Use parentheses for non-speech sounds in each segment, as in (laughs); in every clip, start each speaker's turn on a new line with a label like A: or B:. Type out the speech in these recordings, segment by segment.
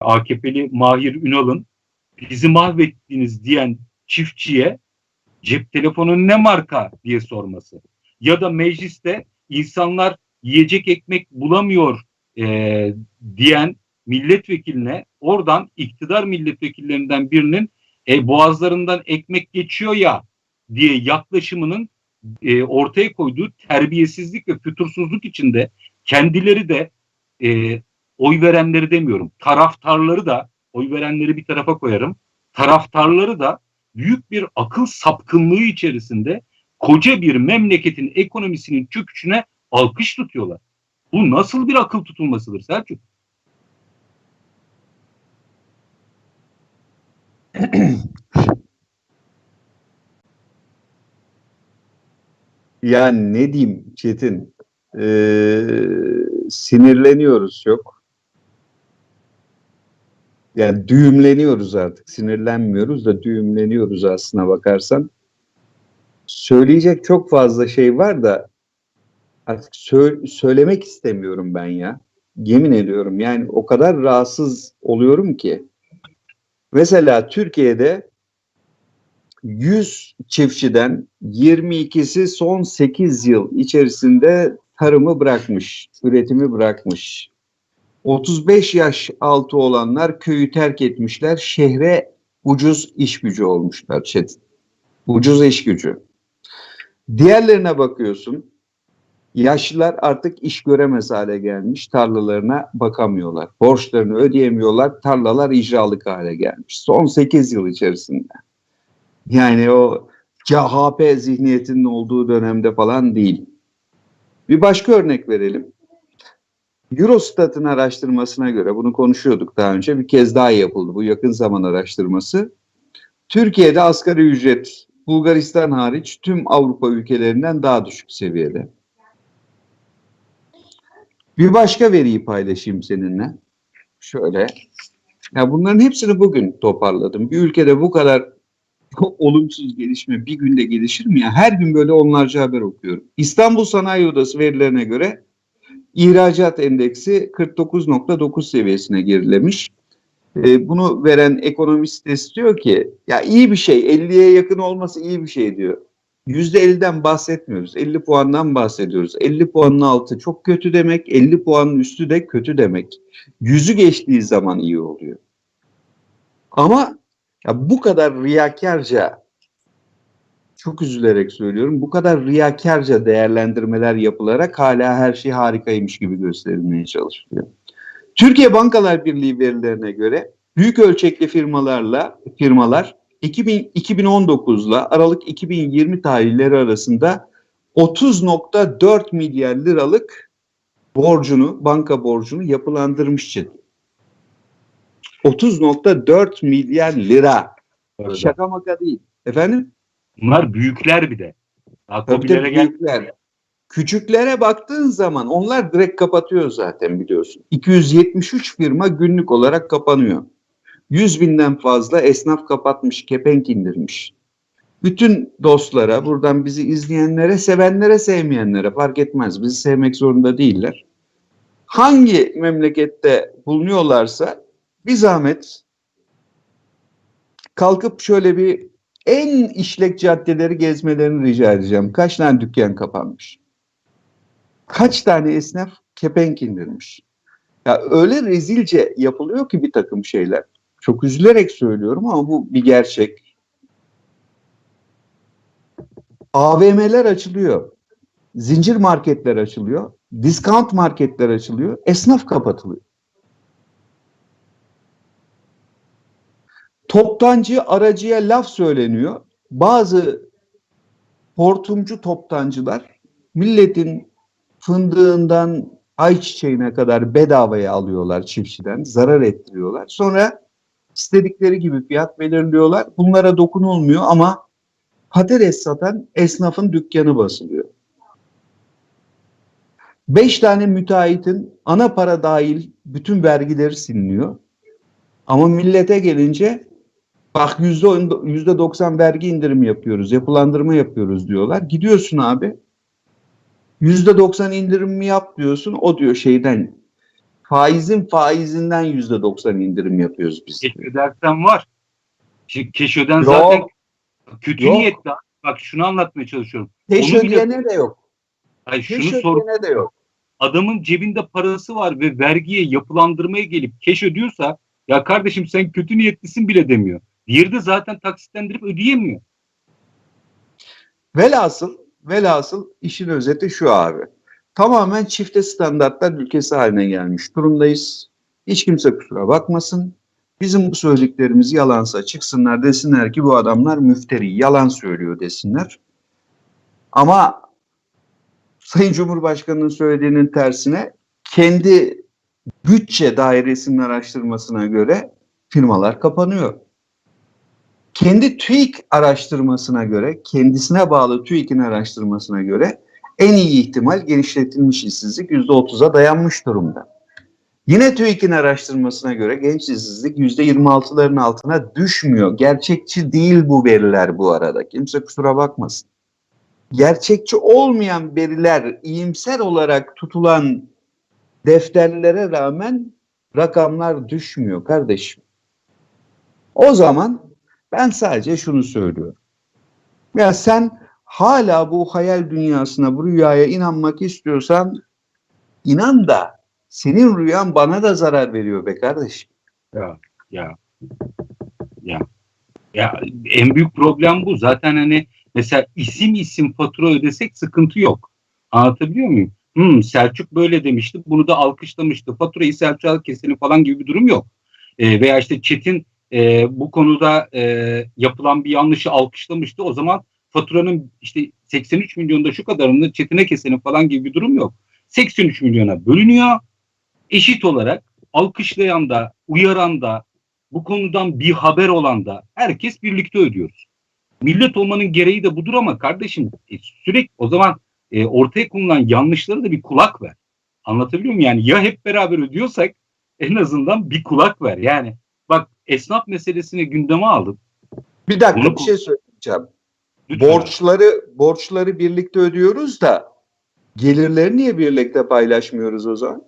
A: AKP'li Mahir Ünal'ın bizi mahvettiniz diyen çiftçiye cep telefonu ne marka diye sorması. Ya da mecliste insanlar yiyecek ekmek bulamıyor e, diyen milletvekiline oradan iktidar milletvekillerinden birinin e, boğazlarından ekmek geçiyor ya diye yaklaşımının e, ortaya koyduğu terbiyesizlik ve fütursuzluk içinde kendileri de e, oy verenleri demiyorum taraftarları da oy verenleri bir tarafa koyarım taraftarları da büyük bir akıl sapkınlığı içerisinde koca bir memleketin ekonomisinin çöküşüne alkış tutuyorlar. Bu nasıl bir akıl tutulmasıdır Selçuk?
B: Ya ne diyeyim Çetin? Ee, sinirleniyoruz çok. Yani düğümleniyoruz artık. Sinirlenmiyoruz da düğümleniyoruz aslına bakarsan. Söyleyecek çok fazla şey var da artık sö- söylemek istemiyorum ben ya. Yemin ediyorum yani o kadar rahatsız oluyorum ki. Mesela Türkiye'de 100 çiftçiden 22'si son 8 yıl içerisinde tarımı bırakmış, üretimi bırakmış. 35 yaş altı olanlar köyü terk etmişler, şehre ucuz iş gücü olmuşlar. Çetin. Ucuz iş gücü. Diğerlerine bakıyorsun, yaşlılar artık iş göremez hale gelmiş, tarlalarına bakamıyorlar. Borçlarını ödeyemiyorlar, tarlalar icralık hale gelmiş. Son 8 yıl içerisinde. Yani o CHP zihniyetinin olduğu dönemde falan değil. Bir başka örnek verelim. Eurostat'ın araştırmasına göre, bunu konuşuyorduk daha önce, bir kez daha yapıldı bu yakın zaman araştırması. Türkiye'de asgari ücret Bulgaristan hariç tüm Avrupa ülkelerinden daha düşük seviyede. Bir başka veriyi paylaşayım seninle. Şöyle. Ya bunların hepsini bugün toparladım. Bir ülkede bu kadar (laughs) olumsuz gelişme bir günde gelişir mi ya? Her gün böyle onlarca haber okuyorum. İstanbul Sanayi Odası verilerine göre ihracat endeksi 49.9 seviyesine gerilemiş. E, bunu veren ekonomist de diyor ki ya iyi bir şey 50'ye yakın olması iyi bir şey diyor. %50'den bahsetmiyoruz. 50 puandan bahsediyoruz. 50 puanın altı çok kötü demek. 50 puanın üstü de kötü demek. Yüzü geçtiği zaman iyi oluyor. Ama ya bu kadar riyakarca çok üzülerek söylüyorum. Bu kadar riyakarca değerlendirmeler yapılarak hala her şey harikaymış gibi gösterilmeye çalışılıyor. Türkiye Bankalar Birliği verilerine göre büyük ölçekli firmalarla firmalar 2000, 2019 ile Aralık 2020 tarihleri arasında 30.4 milyar liralık borcunu, banka borcunu yapılandırmış için. 30.4 milyar lira. Şaka maka değil. Efendim?
A: Bunlar büyükler bir de. Daha gel.
B: büyükler. Küçüklere baktığın zaman onlar direkt kapatıyor zaten biliyorsun. 273 firma günlük olarak kapanıyor. 100 binden fazla esnaf kapatmış, kepenk indirmiş. Bütün dostlara, buradan bizi izleyenlere, sevenlere, sevmeyenlere fark etmez. Bizi sevmek zorunda değiller. Hangi memlekette bulunuyorlarsa bir zahmet kalkıp şöyle bir en işlek caddeleri gezmelerini rica edeceğim. Kaç tane dükkan kapanmış? Kaç tane esnaf kepenk indirmiş? Ya öyle rezilce yapılıyor ki bir takım şeyler. Çok üzülerek söylüyorum ama bu bir gerçek. AVM'ler açılıyor. Zincir marketler açılıyor. Discount marketler açılıyor. Esnaf kapatılıyor. Toptancı aracıya laf söyleniyor. Bazı hortumcu toptancılar milletin fındığından ayçiçeğine kadar bedavaya alıyorlar çiftçiden, zarar ettiriyorlar. Sonra istedikleri gibi fiyat belirliyorlar. Bunlara dokunulmuyor ama patates satan esnafın dükkanı basılıyor. Beş tane müteahhitin ana para dahil bütün vergileri siliniyor. Ama millete gelince bak yüzde on- yüzde doksan vergi indirim yapıyoruz, yapılandırma yapıyoruz diyorlar. Gidiyorsun abi yüzde doksan indirim mi yap diyorsun. O diyor şeyden faizin faizinden yüzde doksan indirim yapıyoruz biz.
A: Keşöden var. Ke- Keşöden
B: Yok.
A: zaten kötü
B: Yok.
A: niyetli. Bak şunu anlatmaya çalışıyorum.
B: Peş
A: onu bile-
B: ödeyene de yok.
A: Hayır, şunu sor.
B: de yok.
A: Adamın cebinde parası var ve vergiye yapılandırmaya gelip keş ödüyorsa ya kardeşim sen kötü niyetlisin bile demiyor. Diğeri de zaten taksitlendirip ödeyemiyor.
B: Velhasıl, velhasıl işin özeti şu abi. Tamamen çifte standartlar ülkesi haline gelmiş durumdayız. Hiç kimse kusura bakmasın. Bizim bu söylediklerimiz yalansa çıksınlar desinler ki bu adamlar müfteri, yalan söylüyor desinler. Ama Sayın Cumhurbaşkanı'nın söylediğinin tersine kendi bütçe dairesinin araştırmasına göre firmalar kapanıyor. Kendi TÜİK araştırmasına göre, kendisine bağlı TÜİK'in araştırmasına göre en iyi ihtimal genişletilmiş işsizlik %30'a dayanmış durumda. Yine TÜİK'in araştırmasına göre genç işsizlik %26'ların altına düşmüyor. Gerçekçi değil bu veriler bu arada. Kimse kusura bakmasın. Gerçekçi olmayan veriler iyimser olarak tutulan defterlere rağmen rakamlar düşmüyor kardeşim. O zaman ben sadece şunu söylüyorum. Ya sen hala bu hayal dünyasına, bu rüyaya inanmak istiyorsan inan da senin rüyan bana da zarar veriyor be kardeşim.
A: Ya ya ya ya en büyük problem bu. Zaten hani mesela isim isim fatura ödesek sıkıntı yok. Anlatabiliyor muyum? Hmm, Selçuk böyle demişti. Bunu da alkışlamıştı. Faturayı Selçuk'a keselim falan gibi bir durum yok. Ee, veya işte Çetin e, bu konuda e, yapılan bir yanlışı alkışlamıştı. O zaman faturanın işte 83 milyonda şu kadarını Çetin'e keselim falan gibi bir durum yok. 83 milyona bölünüyor. Eşit olarak alkışlayan da, uyaran da, bu konudan bir haber olan da herkes birlikte ödüyoruz. Millet olmanın gereği de budur ama kardeşim e, sürekli o zaman e, ortaya konulan yanlışlara da bir kulak ver. Anlatabiliyor muyum? Yani ya hep beraber ödüyorsak en azından bir kulak ver. Yani esnaf meselesini gündeme aldım.
B: Bir dakika
A: Bunu-
B: bir şey söyleyeceğim.
A: Lütfen.
B: Borçları borçları birlikte ödüyoruz da gelirleri niye birlikte paylaşmıyoruz o zaman?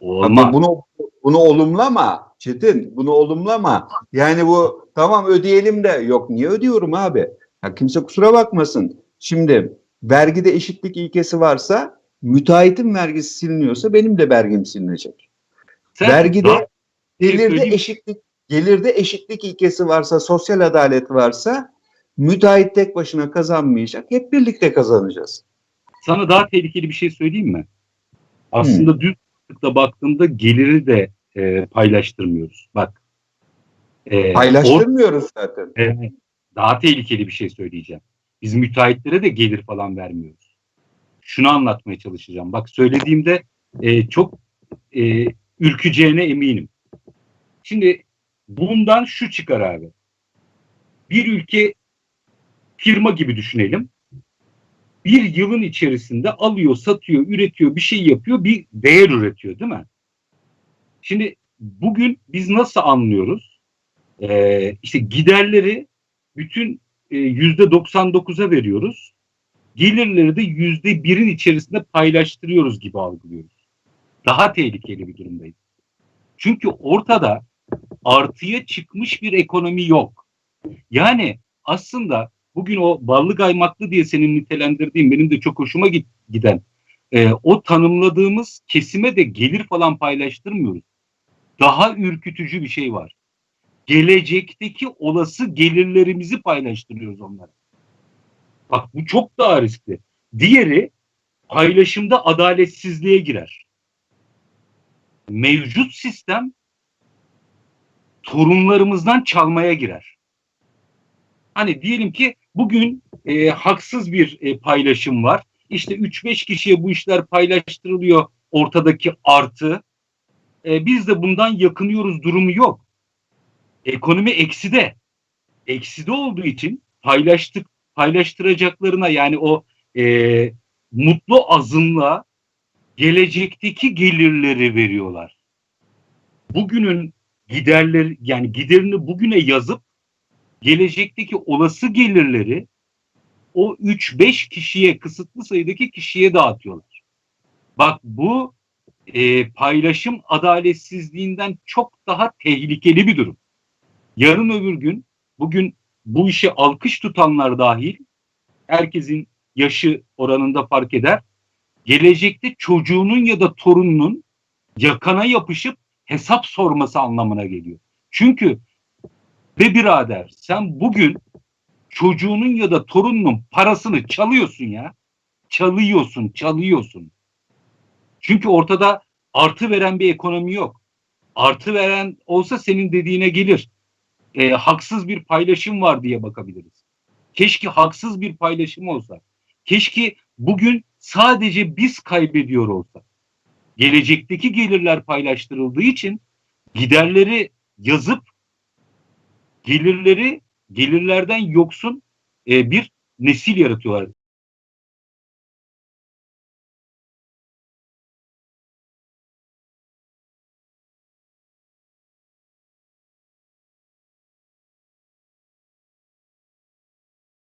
A: Olmaz.
B: Bak bunu bunu olumlama Çetin. Bunu olumlama. Yani bu tamam ödeyelim de yok niye ödüyorum abi? Ya kimse kusura bakmasın. Şimdi vergide eşitlik ilkesi varsa müteahhitin vergisi siliniyorsa benim de vergim silinecek.
A: Sen
B: vergide
A: daha-
B: gelirde
A: söyleyeyim.
B: eşitlik gelirde eşitlik ilkesi varsa, sosyal adalet varsa müteahhit tek başına kazanmayacak. Hep birlikte kazanacağız.
A: sana daha tehlikeli bir şey söyleyeyim mi? Aslında düz mantıkla baktığında geliri de e, paylaştırmıyoruz. Bak. E,
B: Paylaştırmıyoruz zaten.
A: Evet. Daha tehlikeli bir şey söyleyeceğim. Biz müteahhitlere de gelir falan vermiyoruz. Şunu anlatmaya çalışacağım. Bak söylediğimde e, çok e, ürkeceğine eminim. Şimdi bundan şu çıkar abi. Bir ülke firma gibi düşünelim. Bir yılın içerisinde alıyor, satıyor, üretiyor, bir şey yapıyor, bir değer üretiyor değil mi? Şimdi bugün biz nasıl anlıyoruz? Ee, işte giderleri bütün e, yüzde 99'a veriyoruz. Gelirleri de yüzde birin içerisinde paylaştırıyoruz gibi algılıyoruz. Daha tehlikeli bir durumdayız. Çünkü ortada artıya çıkmış bir ekonomi yok. Yani aslında bugün o ballı kaymaklı diye senin nitelendirdiğin benim de çok hoşuma giden e, o tanımladığımız kesime de gelir falan paylaştırmıyoruz. Daha ürkütücü bir şey var gelecekteki olası gelirlerimizi paylaştırıyoruz onlara. Bak bu çok daha riskli. Diğeri paylaşımda adaletsizliğe girer. Mevcut sistem torunlarımızdan çalmaya girer. Hani diyelim ki bugün e, haksız bir e, paylaşım var. İşte 3-5 kişiye bu işler paylaştırılıyor ortadaki artı. E, biz de bundan yakınıyoruz durumu yok ekonomi ekside. Ekside olduğu için paylaştık paylaştıracaklarına yani o e, mutlu azınlığa gelecekteki gelirleri veriyorlar. Bugünün giderleri yani giderini bugüne yazıp gelecekteki olası gelirleri o 3-5 kişiye kısıtlı sayıdaki kişiye dağıtıyorlar. Bak bu e, paylaşım adaletsizliğinden çok daha tehlikeli bir durum. Yarın öbür gün bugün bu işe alkış tutanlar dahil herkesin yaşı oranında fark eder. Gelecekte çocuğunun ya da torununun yakana yapışıp hesap sorması anlamına geliyor. Çünkü be birader sen bugün çocuğunun ya da torununun parasını çalıyorsun ya. Çalıyorsun, çalıyorsun. Çünkü ortada artı veren bir ekonomi yok. Artı veren olsa senin dediğine gelir. E, haksız bir paylaşım var diye bakabiliriz. Keşke haksız bir paylaşım olsa. Keşke bugün sadece biz kaybediyor olsak. Gelecekteki gelirler paylaştırıldığı için giderleri yazıp gelirleri gelirlerden yoksun e, bir nesil yaratıyorlar.